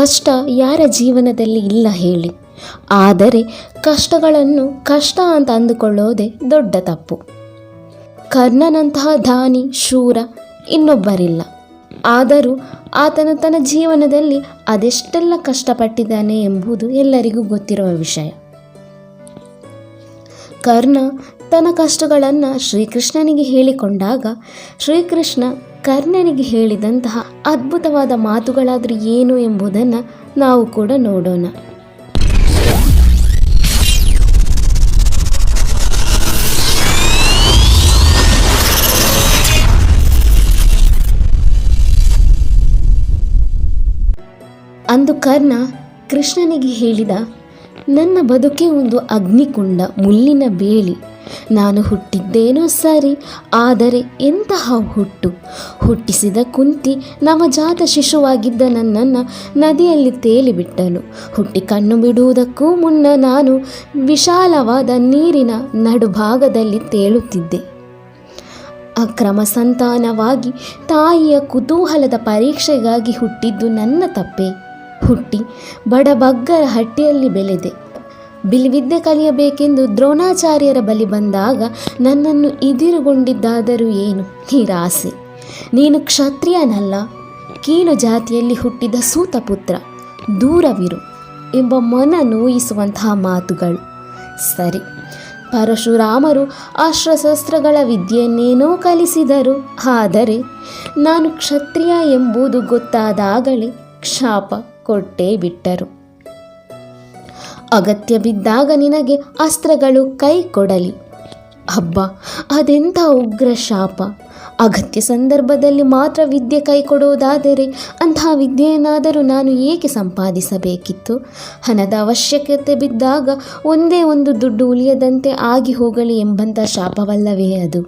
ಕಷ್ಟ ಯಾರ ಜೀವನದಲ್ಲಿ ಇಲ್ಲ ಹೇಳಿ. ಆದರೆ ಕಷ್ಟಗಳನ್ನು ಕಷ್ಟ ಅಂತ ಅಂದುಕೊಳ್ಳೋದೇ ದೊಡ್ಡ ತಪ್ಪು. ಕರ್ಣನಂತಹ ದಾನಿ ಶೂರ ಇನ್ನೊಬ್ಬರಿಲ್ಲ. ಆದರೂ ಆತನು ತನ್ನ ಜೀವನದಲ್ಲಿ ಅದೆಷ್ಟೆಲ್ಲ ಕಷ್ಟಪಟ್ಟಿದ್ದಾನೆ ಎಂಬುದು ಎಲ್ಲರಿಗೂ ಗೊತ್ತಿರುವ ವಿಷಯ. ಕರ್ಣ ತನ್ನ ಕಷ್ಟಗಳನ್ನು ಶ್ರೀಕೃಷ್ಣನಿಗೆ ಹೇಳಿಕೊಂಡಾಗ ಶ್ರೀಕೃಷ್ಣ ಕರ್ಣನಿಗೆ ಹೇಳಿದಂತಹ ಅದ್ಭುತವಾದ ಮಾತುಗಳಾದರೂ ಏನು ಎಂಬುದನ್ನು ನಾವು ಕೂಡ ನೋಡೋಣ. ಅಂದು ಕರ್ಣ ಕೃಷ್ಣನಿಗೆ ಹೇಳಿದ, ನನ್ನ ಬದುಕೆ ಒಂದು ಅಗ್ನಿಕುಂಡ ಮುಳ್ಳಿನ ಬೇಲಿ. ನಾನು ಹುಟ್ಟಿದ್ದೇನೋ ಸರಿ, ಆದರೆ ಎಂತಹ ಹುಟ್ಟು? ಹುಟ್ಟಿಸಿದ ಕುಂತಿ ನವಜಾತ ಶಿಶುವಾಗಿದ್ದ ನನ್ನನ್ನು ನದಿಯಲ್ಲಿ ತೇಲಿಬಿಟ್ಟನು. ಹುಟ್ಟಿ ಕಣ್ಣು ಬಿಡುವುದಕ್ಕೂ ಮುನ್ನ ನಾನು ವಿಶಾಲವಾದ ನೀರಿನ ನಡುಭಾಗದಲ್ಲಿ ತೇಲುತ್ತಿದ್ದೆ. ಅಕ್ರಮ ಸಂತಾನವಾಗಿ ತಾಯಿಯ ಕುತೂಹಲದ ಪರೀಕ್ಷೆಗಾಗಿ ಹುಟ್ಟಿದ್ದು ನನ್ನ ತಪ್ಪೆ. ಹುಟ್ಟಿ ಬಡಬಗ್ಗರ ಹಟ್ಟಿಯಲ್ಲಿ ಬೆಳೆದೆ. ಬಿಲ್ವಿದ್ಯೆ ಕಲಿಯಬೇಕೆಂದು ದ್ರೋಣಾಚಾರ್ಯರ ಬಳಿ ಬಂದಾಗ ನನ್ನನ್ನು ಇದಿರುಗೊಂಡಿದ್ದಾದರೂ ಏನು? ನಿರಾಸೆ ನೀನು ಕ್ಷತ್ರಿಯನಲ್ಲ ಕೀಳು ಜಾತಿಯಲ್ಲಿ ಹುಟ್ಟಿದ ಸೂತಪುತ್ರ, ದೂರವಿರು ಎಂಬ ಮನ ನೋಯಿಸುವಂತಹ ಮಾತುಗಳು. ಸರಿ, ಪರಶುರಾಮರು ಅಸ್ತ್ರಶಸ್ತ್ರಗಳ ವಿದ್ಯೆಯನ್ನೇನೋ ಕಲಿಸಿದರು, ಆದರೆ ನಾನು ಕ್ಷತ್ರಿಯ ಎಂಬುದು ಗೊತ್ತಾದಾಗಲೇ ಕ್ಷಾಪ ಕೊಟ್ಟೇ ಬಿಟ್ಟರು. ಅಗತ್ಯ ಬಿದ್ದಾಗ ನಿನಗೆ ಅಸ್ತ್ರಗಳು ಕೈ ಕೊಡಲಿ. ಹಬ್ಬ ಅದೆಂಥ ಉಗ್ರ ಶಾಪ. ಅಗತ್ಯ ಸಂದರ್ಭದಲ್ಲಿ ಮಾತ್ರ ವಿದ್ಯೆ ಕೈ ಕೊಡುವುದಾದರೆ ಅಂತಹ ವಿದ್ಯೆಯನ್ನಾದರೂ ನಾನು ಏಕೆ ಸಂಪಾದಿಸಬೇಕಿತ್ತು? ಹಣದ ಅವಶ್ಯಕತೆ ಬಿದ್ದಾಗ ಒಂದೇ ಒಂದು ದುಡ್ಡು ಉಳಿಯದಂತೆ ಆಗಿ ಹೋಗಲಿ ಎಂಬಂಥ ಶಾಪವಲ್ಲವೇ ಅದು.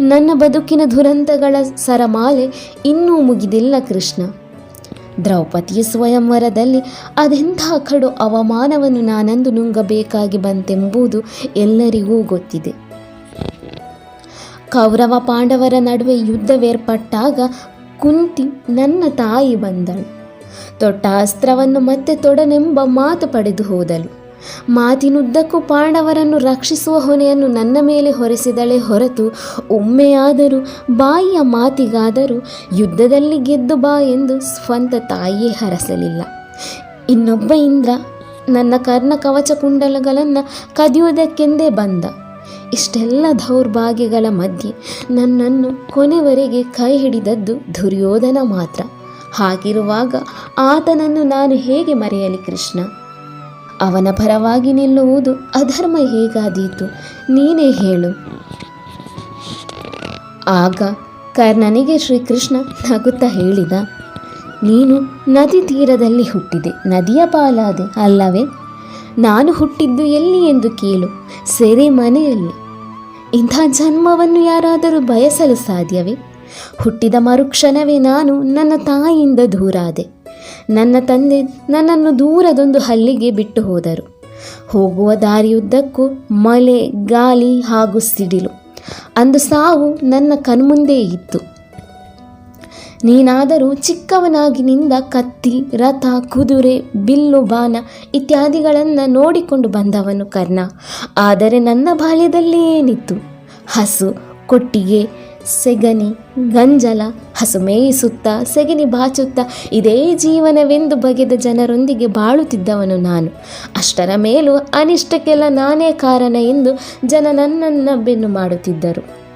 ನನ್ನ ಬದುಕಿನ ದುರಂತಗಳ ಸರಮಾಲೆ ಇನ್ನೂ ಮುಗಿದಿಲ್ಲ ಕೃಷ್ಣ. ದ್ರೌಪದಿಯ ಸ್ವಯಂವರದಲ್ಲಿ ಅದೆಂಥ ಕಡು ಅವಮಾನವನ್ನು ನಾನಂದು ನುಂಗಬೇಕಾಗಿ ಬಂತೆಂಬುದು ಎಲ್ಲರಿಗೂ ಗೊತ್ತಿದೆ. ಕೌರವ ಪಾಂಡವರ ನಡುವೆ ಯುದ್ಧವೇರ್ಪಟ್ಟಾಗ ಕುಂತಿ ನನ್ನ ತಾಯಿ ಬಂದಳು. ತೊಟ್ಟ ಅಸ್ತ್ರವನ್ನು ಮತ್ತೆ ತೊಡನೆಂಬ ಮಾತು ಪಡೆದು ಹೋದಳು. ಮಾತಿನುದ್ದಕ್ಕೂ ಪಾಂಡವರನ್ನು ರಕ್ಷಿಸುವ ಹೊಣೆಯನ್ನು ನನ್ನ ಮೇಲೆ ಹೊರೆಸಿದಳೆ ಹೊರತು ಒಮ್ಮೆಯಾದರೂ, ಬಾಯಿಯ ಮಾತಿಗಾದರೂ ಯುದ್ಧದಲ್ಲಿ ಗೆದ್ದು ಬಾ ಎಂದು ಸ್ವಂತ ತಾಯಿಯೇ ಹರಸಲಿಲ್ಲ. ಇನ್ನೊಬ್ಬ ಇಂದ್ರ ನನ್ನ ಕರ್ಣ ಕವಚ ಕುಂಡಲಗಳನ್ನು ಕದಿಯುವುದಕ್ಕೆಂದೇ ಬಂದ. ಇಷ್ಟೆಲ್ಲ ದೌರ್ಭಾಗ್ಯಗಳ ಮಧ್ಯೆ ನನ್ನನ್ನು ಕೊನೆವರೆಗೆ ಕೈ ಹಿಡಿದದ್ದು ದುರ್ಯೋಧನ ಮಾತ್ರ. ಹಾಗಿರುವಾಗ ಆತನನ್ನು ನಾನು ಹೇಗೆ ಮರೆಯಲಿ ಕೃಷ್ಣ? ಅವನ ಪರವಾಗಿ ನಿಲ್ಲುವುದು ಅಧರ್ಮ ಹೇಗಾದೀತು? ನೀನೇ ಹೇಳು. ಆಗ ಕರ್ಣನಿಗೆ ಶ್ರೀಕೃಷ್ಣ ನಗುತ್ತಾ ಹೇಳಿದ, ನೀನು ನದಿ ತೀರದಲ್ಲಿ ಹುಟ್ಟಿದೆ, ನದಿಯ ಪಾಲಾದೆ ಅಲ್ಲವೇ? ನಾನು ಹುಟ್ಟಿದ್ದು ಎಲ್ಲಿ ಎಂದು ಕೇಳು, ಸೆರೆ ಮನೆಯಲ್ಲಿ. ಇಂಥ ಜನ್ಮವನ್ನು ಯಾರಾದರೂ ಬಯಸಲು ಸಾಧ್ಯವೇ? ಹುಟ್ಟಿದ ಮರುಕ್ಷಣವೇ ನಾನು ನನ್ನ ತಾಯಿಯಿಂದ ದೂರಾದೆ. ನನ್ನ ತಂದೆ ನನ್ನನ್ನು ದೂರದೊಂದು ಹಳ್ಳಿಗೆ ಬಿಟ್ಟು ಹೋದರು. ಹೋಗುವ ದಾರಿಯುದ್ದಕ್ಕೂ ಮಳೆ, ಗಾಳಿ ಹಾಗೂ ಸಿಡಿಲು. ಅಂದು ಸಾವು ನನ್ನ ಕಣ್ಮುಂದೇ ಇತ್ತು. ನೀನಾದರೂ ಚಿಕ್ಕವನಾಗಿನಿಂದ ಕತ್ತಿ, ರಥ, ಕುದುರೆ, ಬಿಲ್ಲು, ಬಾಣ ಇತ್ಯಾದಿಗಳನ್ನು ನೋಡಿಕೊಂಡು ಬಂದವನು ಕರ್ಣ. ಆದರೆ ನನ್ನ ಬಾಲ್ಯದಲ್ಲಿ ಏನಿತ್ತು? ಹಸು, ಕೊಟ್ಟಿಗೆ ಸೆಗಣಿ ಗಂಜಲ ಹಸುಮೇಯಿಸುತ್ತಾ ಸೆಗನಿ ಬಾಚುತ್ತಾ, ಇದೇ ಜೀವನವೆಂದು ಬಗೆದ ಜನರೊಂದಿಗೆ ಬಾಳುತ್ತಿದ್ದವನು ನಾನು. ಅಷ್ಟರ ಮೇಲೂ ಅನಿಷ್ಟಕ್ಕೆಲ್ಲ ನಾನೇ ಕಾರಣ ಎಂದು ಜನ ನನ್ನನ್ನು ಬೆನ್ನು ಮಾಡುತ್ತಿದ್ದರು.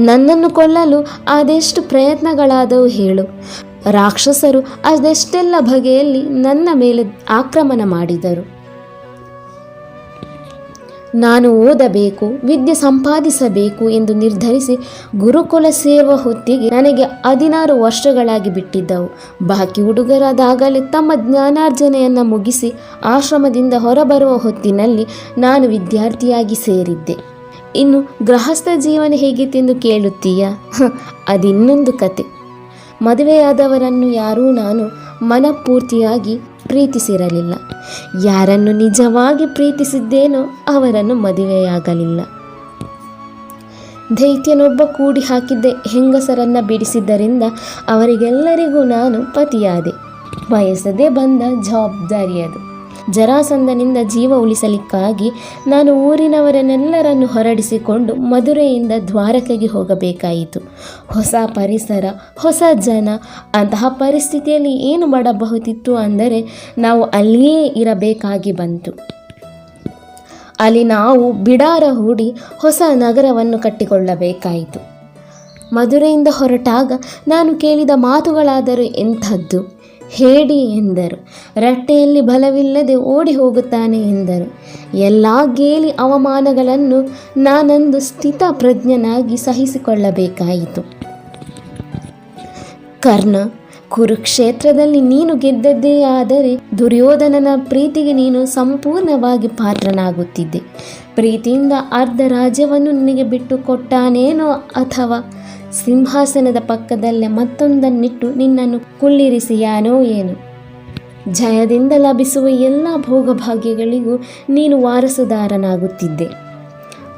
ನನ್ನನ್ನು ಕೊಲ್ಲಲು ಅದೆಷ್ಟು ಪ್ರಯತ್ನಗಳಾದವು ಹೇಳು. ರಾಕ್ಷಸರು ಅದೆಷ್ಟೆಲ್ಲ ಬಗೆಯಲ್ಲಿ ನನ್ನ ಮೇಲೆ ಆಕ್ರಮಣ ಮಾಡಿದರು. ನಾನು ಓದಬೇಕು, ವಿದ್ಯೆ ಸಂಪಾದಿಸಬೇಕು ಎಂದು ನಿರ್ಧರಿಸಿ ಗುರುಕುಲ ಸೇರುವ ಹೊತ್ತಿಗೆ ನನಗೆ ಹದಿನಾರು ವರ್ಷಗಳಾಗಿ ಬಿಟ್ಟಿದ್ದವು. ಬಾಕಿ ಹುಡುಗರಾದಾಗಲೇ ತಮ್ಮ ಜ್ಞಾನಾರ್ಜನೆಯನ್ನು ಮುಗಿಸಿ ಆಶ್ರಮದಿಂದ ಹೊರಬರುವ ಹೊತ್ತಿನಲ್ಲಿ ನಾನು ವಿದ್ಯಾರ್ಥಿಯಾಗಿ ಸೇರಿದ್ದೆ. ಇನ್ನು ಗೃಹಸ್ಥ ಜೀವನ ಹೇಗಿತ್ತೆಂದು ಕೇಳುತ್ತೀಯಾ? ಅದಿನ್ನೊಂದು ಕತೆ. ಮದುವೆಯಾದವರನ್ನು ಯಾರೂ ನಾನು ಮನಪೂರ್ತಿಯಾಗಿ ಪ್ರೀತಿಸಿರಲಿಲ್ಲ. ಯಾರನ್ನು ನಿಜವಾಗಿ ಪ್ರೀತಿಸಿದ್ದೇನೋ ಅವರನ್ನು ಮದುವೆಯಾಗಲಿಲ್ಲ. ದೈತ್ಯನೊಬ್ಬ ಕೂಡಿ ಹಾಕಿದ್ದ ಹೆಂಗಸರನ್ನ ಬಿಡಿಸಿದ್ದರಿಂದ ಅವರಿಗೆಲ್ಲರಿಗೂ ನಾನು ಪತಿಯಾದೆ. ಬಯಸದೆ ಬಂದ ಜವಾಬ್ದಾರಿ ಅದು ಜರಾಸಂದನಿಂದ ಜೀವ ಉಳಿಸಲಿಕ್ಕಾಗಿ ನಾನು ಊರಿನವರನ್ನೆಲ್ಲರನ್ನು ಹೊರಡಿಸಿಕೊಂಡು ಮಧುರೆಯಿಂದ ದ್ವಾರಕೆಗೆ ಹೋಗಬೇಕಾಯಿತು. ಹೊಸ ಪರಿಸರ, ಹೊಸ ಜನ, ಅಂತಹ ಪರಿಸ್ಥಿತಿಯಲ್ಲಿ ಏನು ಮಾಡಬಹುದಿತ್ತು ಅಂದರೆ ನಾವು ಅಲ್ಲಿಯೇ ಇರಬೇಕಾಗಿ ಬಂತು. ಅಲ್ಲಿ ನಾವು ಬಿಡಾರ ಹೂಡಿ ಹೊಸ ನಗರವನ್ನು ಕಟ್ಟಿಕೊಳ್ಳಬೇಕಾಯಿತು. ಮಧುರೆಯಿಂದ ಹೊರಟಾಗ ನಾನು ಕೇಳಿದ ಮಾತುಗಳಾದರೂ ಎಂಥದ್ದು? ಹೇಡಿ ಎಂದರು. ರಟ್ಟೆಯಲ್ಲಿ ಬಲವಿಲ್ಲದೆ ಓಡಿ ಹೋಗುತ್ತಾನೆ ಎಂದರು. ಎಲ್ಲ ಗೇಲಿ ಅವಮಾನಗಳನ್ನು ನಾನಂದು ಸ್ಥಿತಪ್ರಜ್ಞನಾಗಿ ಸಹಿಸಿಕೊಳ್ಳಬೇಕಾಯಿತು. ಕರ್ಣ, ಕುರುಕ್ಷೇತ್ರದಲ್ಲಿ ನೀನು ಗೆದ್ದದ್ದೇ ಆದರೆ ದುರ್ಯೋಧನನ ಪ್ರೀತಿಗೆ ನೀನು ಸಂಪೂರ್ಣವಾಗಿ ಪಾತ್ರನಾಗುತ್ತಿದ್ದೆ. ಪ್ರೀತಿಯಿಂದ ಅರ್ಧ ರಾಜ್ಯವನ್ನು ನಿನಗೆ ಬಿಟ್ಟು ಕೊಟ್ಟಾನೇನೋ ಅಥವಾ ಸಿಂಹಾಸನದ ಪಕ್ಕದಲ್ಲೇ ಮತ್ತೊಂದನ್ನಿಟ್ಟು ನಿನ್ನನ್ನು ಕುಳ್ಳಿರಿಸಿಯಾನೋ ಏನು? ಜಯದಿಂದ ಲಭಿಸುವ ಎಲ್ಲ ಭೋಗಭಾಗ್ಯಗಳಿಗೂ ನೀನು ವಾರಸುದಾರನಾಗುತ್ತಿದ್ದೆ.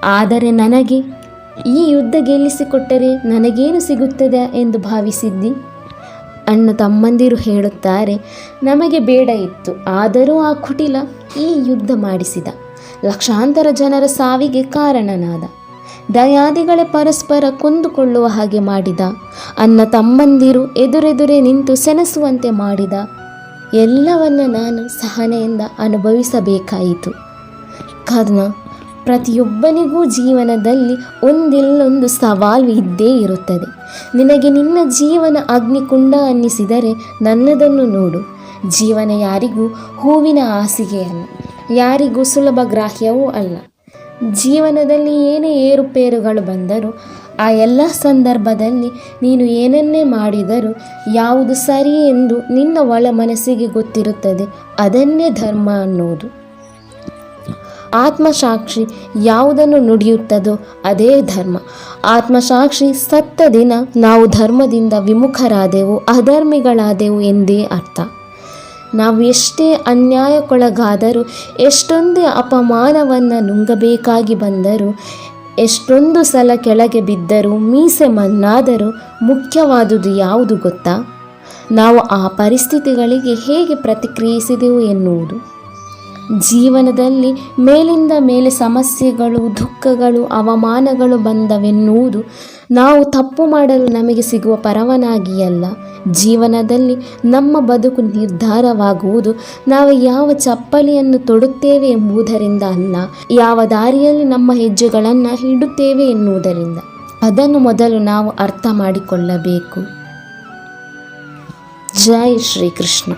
ಆದರೆ ನನಗೆ ಈ ಯುದ್ಧ ಗೆಲ್ಲಿಸಿಕೊಟ್ಟರೆ ನನಗೇನು ಸಿಗುತ್ತದೆ ಎಂದು ಭಾವಿಸಿದ್ದಿ? ಅಣ್ಣ ತಮ್ಮಂದಿರು ಹೇಳುತ್ತಾರೆ, ನಮಗೆ ಬೇಡ ಇತ್ತು, ಆದರೂ ಆ ಕುಟಿಲ ಈ ಯುದ್ಧ ಮಾಡಿಸಿದ. ಲಕ್ಷಾಂತರ ಜನರ ಸಾವಿಗೆ ಕಾರಣನಾದ. ದಯಾದಿಗಳೇ ಪರಸ್ಪರ ಕೊಂದುಕೊಳ್ಳುವ ಹಾಗೆ ಮಾಡಿದ. ಅನ್ನ ತಮ್ಮಂದಿರು ಎದುರೆದುರೇ ನಿಂತು ಸೆಣಸುವಂತೆ ಮಾಡಿದ. ಎಲ್ಲವನ್ನು ನಾನು ಸಹನೆಯಿಂದ ಅನುಭವಿಸಬೇಕಾಯಿತು. ಕರ್ಣ, ಪ್ರತಿಯೊಬ್ಬನಿಗೂ ಜೀವನದಲ್ಲಿ ಒಂದಿಲ್ಲೊಂದು ಸವಾಲು ಇದ್ದೇ ಇರುತ್ತದೆ. ನಿನಗೆ ನಿನ್ನ ಜೀವನ ಅಗ್ನಿಕುಂಡ ಅನ್ನಿಸಿದರೆ ನನ್ನದನ್ನು ನೋಡು. ಜೀವನ ಯಾರಿಗೂ ಹೂವಿನ ಹಾಸಿಗೆಯಲ್ಲ, ಯಾರಿಗೂ ಸುಲಭ ಗ್ರಾಹ್ಯವೂ ಅಲ್ಲ. ಜೀವನದಲ್ಲಿ ಏನೇ ಏರುಪೇರುಗಳು ಬಂದರೂ ಆ ಎಲ್ಲ ಸಂದರ್ಭದಲ್ಲಿ ನೀನು ಏನನ್ನೇ ಮಾಡಿದರೂ ಯಾವುದು ಸರಿ ಎಂದು ನಿನ್ನ ಒಳ ಮನಸ್ಸಿಗೆ ಗೊತ್ತಿರುತ್ತದೆ. ಅದನ್ನೇ ಧರ್ಮ ಅನ್ನುವುದು. ಆತ್ಮಸಾಕ್ಷಿ ಯಾವುದನ್ನು ನುಡಿಯುತ್ತದೋ ಅದೇ ಧರ್ಮ. ಆತ್ಮಸಾಕ್ಷಿ ಸತ್ತ ದಿನ ನಾವು ಧರ್ಮದಿಂದ ವಿಮುಖರಾದೆವು, ಅಧರ್ಮಿಗಳಾದೆವು ಎಂದೇ ಅರ್ಥ. ನಾವು ಎಷ್ಟೇ ಅನ್ಯಾಯಕ್ಕೊಳಗಾದರೂ, ಎಷ್ಟೊಂದೇ ಅಪಮಾನವನ್ನು ನುಂಗಬೇಕಾಗಿ ಬಂದರೂ, ಎಷ್ಟೊಂದು ಸಲ ಕೆಳಗೆ ಬಿದ್ದರೂ, ಮೀಸೆ ಮನ್ನಾದರೂ ಮುಖ್ಯವಾದುದು ಯಾವುದು ಗೊತ್ತಾ? ನಾವು ಆ ಪರಿಸ್ಥಿತಿಗಳಿಗೆ ಹೇಗೆ ಪ್ರತಿಕ್ರಿಯಿಸಿದೆವು ಎನ್ನುವುದು. ಜೀವನದಲ್ಲಿ ಮೇಲಿಂದ ಮೇಲೆ ಸಮಸ್ಯೆಗಳು, ದುಃಖಗಳು, ಅವಮಾನಗಳು ಬಂದವೆನ್ನುವುದು ನಾವು ತಪ್ಪು ಮಾಡಲು ನಮಗೆ ಸಿಗುವ ಪರವಾನಗಿಯಲ್ಲ. ಜೀವನದಲ್ಲಿ ನಮ್ಮ ಬದುಕು ನಿರ್ಧಾರವಾಗುವುದು. ನಾವು ಯಾವ ಚಪ್ಪಲಿಯನ್ನು ತೊಡುತ್ತೇವೆ ಎಂಬುದರಿಂದ ಅಲ್ಲ, ಯಾವ ದಾರಿಯಲ್ಲಿ ನಮ್ಮ ಹೆಜ್ಜೆಗಳನ್ನು ಇಡುತ್ತೇವೆ ಎನ್ನುವುದರಿಂದ. ಅದನ್ನು ಮೊದಲು ನಾವು ಅರ್ಥ ಮಾಡಿಕೊಳ್ಳಬೇಕು. ಜೈ ಶ್ರೀಕೃಷ್ಣ.